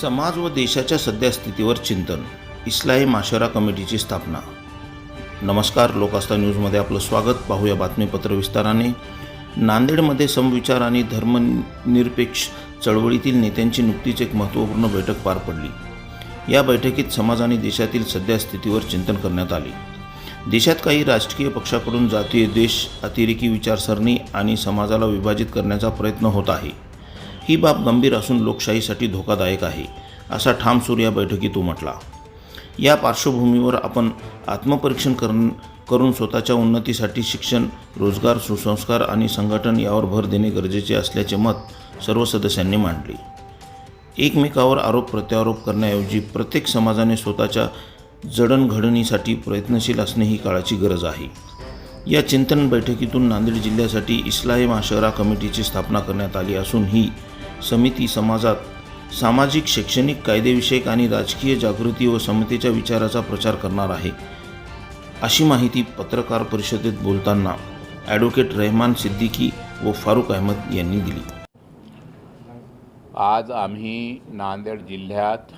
समाज व देशाच्या सध्या स्थितीवर चिंतन इस्लाही माशरा कमिटीची स्थापना. नमस्कार लोकास्ता न्यूजमध्ये आपलं स्वागत. पाहूया बातमीपत्र विस्ताराने. नांदेडमध्ये समविचार आणि धर्मनिरपेक्ष चळवळीतील नेत्यांची नुकतीच एक महत्त्वपूर्ण बैठक पार पडली. या बैठकीत समाज आणि देशातील सध्या स्थितीवर चिंतन करण्यात आले. देशात काही राजकीय पक्षाकडून जातीय देश अतिरेकी विचारसरणी आणि समाजाला विभाजित करण्याचा प्रयत्न होत आहे. ही बाब गंभीर असून लोकशाहीसाठी धोकादायक आहे असा ठाम सूर या बैठकीत उमटला. या पार्श्वभूमीवर आपण आत्मपरीक्षण करून करून स्वतःच्या उन्नतीसाठी शिक्षण रोजगार सुसंस्कार आणि संघटन यावर भर देणे गरजेचे असल्याचे मत सर्व सदस्यांनी मांडले. एकमेकावर आरोप प्रत्यारोप करण्याऐवजी प्रत्येक समाजाने स्वतःच्या जडणघडणीसाठी प्रयत्नशील असणे ही काळाची गरज आहे. या चिंतन बैठकीतून नांदेड जिल्ह्यासाठी इस्लाही महाशहरा कमिटीची स्थापना करण्यात आली असून ही समिती समाजात सामाजिक शैक्षणिक कायदेविषयक आणि राजकीय जागृती व समतेच्या विचाराचा प्रचार करणार आहे. अशी माहिती पत्रकार परिषदेत बोलताना ॲडव्होकेट रहमान सिद्दीकी व फारूक अहमद यांनी दिली. आज आम्ही नांदेड जिल्ह्यात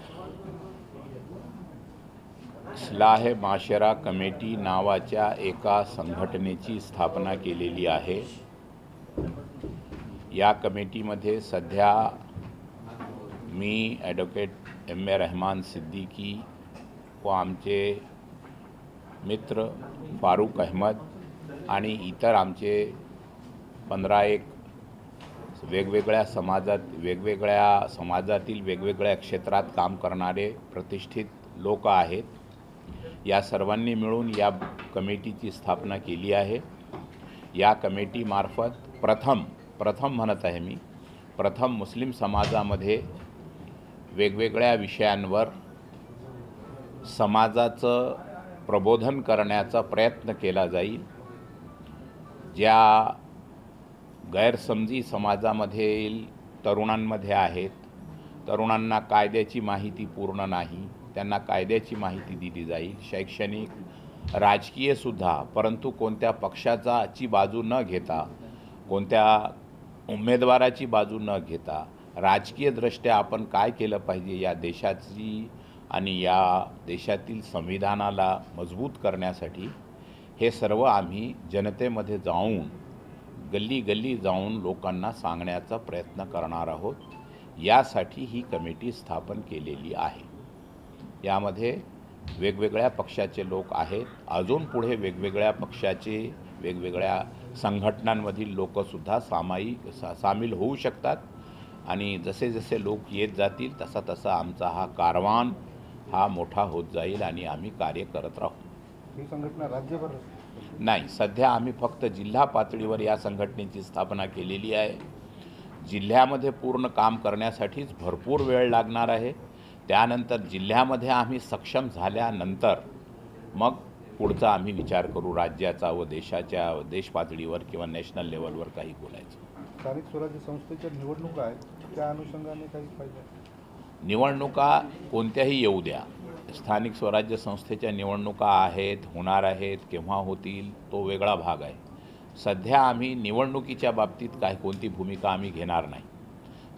इस्लाह माशेरा कमिटी नावाच्या एका संघटनेची स्थापना केलेली आहे. या कमिटीमध्ये सध्या मी advocate M A Rahman Siddiqui व आमचे मित्र फारूक अहमद आणि इतर आमचे पंधरा एक वेगवेगळ्या समाजात वेगवेगळ्या समाजातील वेगवेगळ्या क्षेत्रात काम करणारे प्रतिष्ठित लोक आहेत. या सर्वांनी मिळून या कमिटीची स्थापना केली आहे. या कमिटीमार्फत प्रथम प्रथम म्हणत आहे मी प्रथम मुस्लिम समाजामध्ये वेगवेगळ्या विषयांवर समाजाचं प्रबोधन करण्याचा प्रयत्न केला जाईल. ज्या गैरसमजी समाजामधील तरुणांमध्ये आहेत तरुणांना कायद्याची माहिती पूर्ण नाही त्यांना कायद्याची माहिती दिली जाईल. शैक्षणिक राजकीयसुद्धा परंतु कोणत्या पक्षाचाची बाजू न घेता कोणत्या उमेदवाराची बाजू न घेता राजकीयदृष्ट्या आपण काय केलं पाहिजे या देशाची आणि या देशातील संविधानाला मजबूत करण्यासाठी हे सर्व आम्ही जनतेमध्ये जाऊन गल्ली गल्ली जाऊन लोकांना सांगण्याचा प्रयत्न करणार आहोत. यासाठी ही कमिटी स्थापन केलेली आहे. यामध्ये वेगवेगळ्या पक्षाचे लोक आहेत. अजून पुढे वेगवेगळ्या पक्षाचे वेगवेगळ्या संघटनांमधील लोकसुद्धा सामायिक सा सामील होऊ शकतात. आणि जसे जसे लोक येत जातील तसा तसा आमचा हा कारवान हा मोठा होत जाईल आणि आम्ही कार्य करत राहू. ही संघटना राज्यभर नाही सध्या आम्ही फक्त जिल्हा पातळीवर या संघटनेची स्थापना केलेली आहे. जिल्ह्यामध्ये पूर्ण काम करण्यासाठीच भरपूर वेळ लागणार आहे. त्यानंतर जिल्ह्यामध्ये आम्ही सक्षम झाल्यानंतर मग पुढचा आम्ही विचार करू राज्याचा व देशाच्या देश पातळीवर किंवा नॅशनल लेवलवर काही बोलायचं. स्थानिक स्वराज्य संस्थेच्या निवडणुका आहेत त्या अनुषंगाने काही फायदा निवडणुका कोणत्याही येऊ द्या. स्थानिक स्वराज्य संस्थेच्या निवडणुका आहेत होणार आहेत केव्हा होतील तो वेगळा भाग आहे. सध्या आम्ही निवडणुकीच्या बाबतीत काय कोणती भूमिका आम्ही घेणार नाही.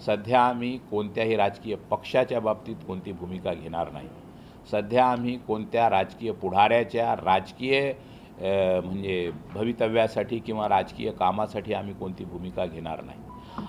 सध्या आम्ही कोणत्याही राजकीय पक्षाच्या बाबतीत कोणती भूमिका घेणार नाही. सध्या आम्ही कोणत्या राजकीय पुढाऱ्याच्या राजकीय म्हणजे भवितव्यासाठी किंवा राजकीय कामासाठी आम्ही कोणती भूमिका घेणार नाही.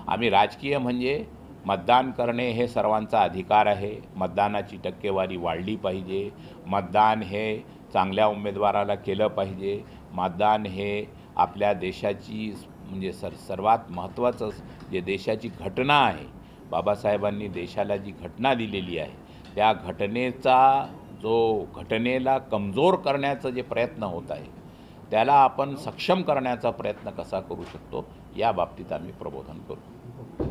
आम्ही राजकीय म्हणजे मतदान करणे हे सर्वांचा अधिकार आहे. मतदानाची टक्केवारी वाढली पाहिजे. मतदान हे चांगल्या उमेदवाराला केलं पाहिजे. मतदान हे आपल्या देशाची म्हणजे सर सर्वात महत्त्वाचं जे देशाची घटना आहे. बाबासाहेबांनी देशाला जी घटना दिलेली आहे त्या घटनेचा जो घटनेला कमजोर करण्याचं जे प्रयत्न होत आहे त्याला आपण सक्षम करण्याचा प्रयत्न कसा करू शकतो या बाबतीत आम्ही प्रबोधन करू.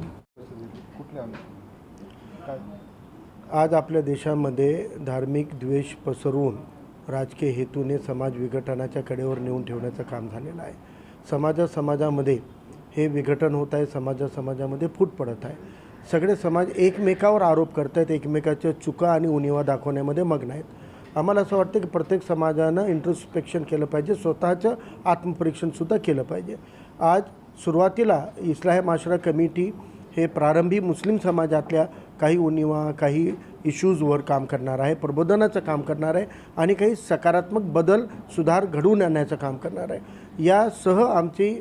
आज आपल्या देशामध्ये धार्मिक द्वेष पसरवून राजकीय हेतूने समाज विघटनाच्या कडेवर नेऊन ठेवण्याचं काम झालेलं आहे. समाजा समाजामध्ये हे विघटन होत आहे समाजा समाजामध्ये फूट पडत आहे. सगळे समाज एकमेकावर आरोप करत आहेत एकमेकाच्या चुका आणि उणिवा दाखवण्यामध्ये मग्न आहेत. आम्हाला असं वाटतं की प्रत्येक समाजानं इंट्रोस्पेक्शन केलं पाहिजे स्वतःचं आत्मपरीक्षणसुद्धा केलं पाहिजे. आज सुरुवातीला इस्लाह माशरा कमिटी हे प्रारंभी मुस्लिम समाजातल्या काही उणिवा काही इश्यूजवर काम करणार आहे प्रबोधनाचं काम करणार आहे आणि काही सकारात्मक बदल सुधार घडवून आणण्याचं काम करणार आहे. यासह आमची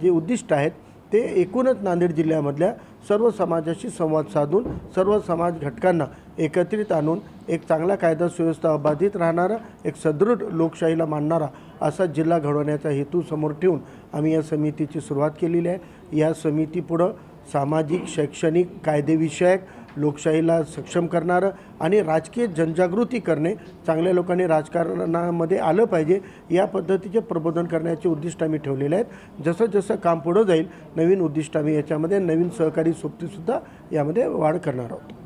जे उद्दिष्ट आहेत ते एकूणच नांदेड जिल्ह्यामधल्या सर्व समाजाशी संवाद साधून सर्व समाज घटकांना एकत्रित आणून एक चांगला कायदा सुव्यवस्था अबाधित राहणारा एक सदृढ लोकशाहीला मानणारा असा जिल्हा घडवण्याचा हेतू समोर ठेवून आम्ही या समितीची सुरुवात केलेली आहे. या समितीपुढं सामाजिक शैक्षणिक कायदेविषयक लोकशाहीला सक्षम करणारं आणि राजकीय जनजागृती करणे चांगल्या लोकांनी राजकारणामध्ये आलं पाहिजे या पद्धतीचे प्रबोधन करण्याचे उद्दिष्ट आम्ही ठेवलेले आहेत. जसं जसं काम पुढं जाईल नवीन उद्दिष्ट आम्ही याच्यामध्ये नवीन सहकारी सोबतीसुद्धा यामध्ये वाढ करणार आहोत.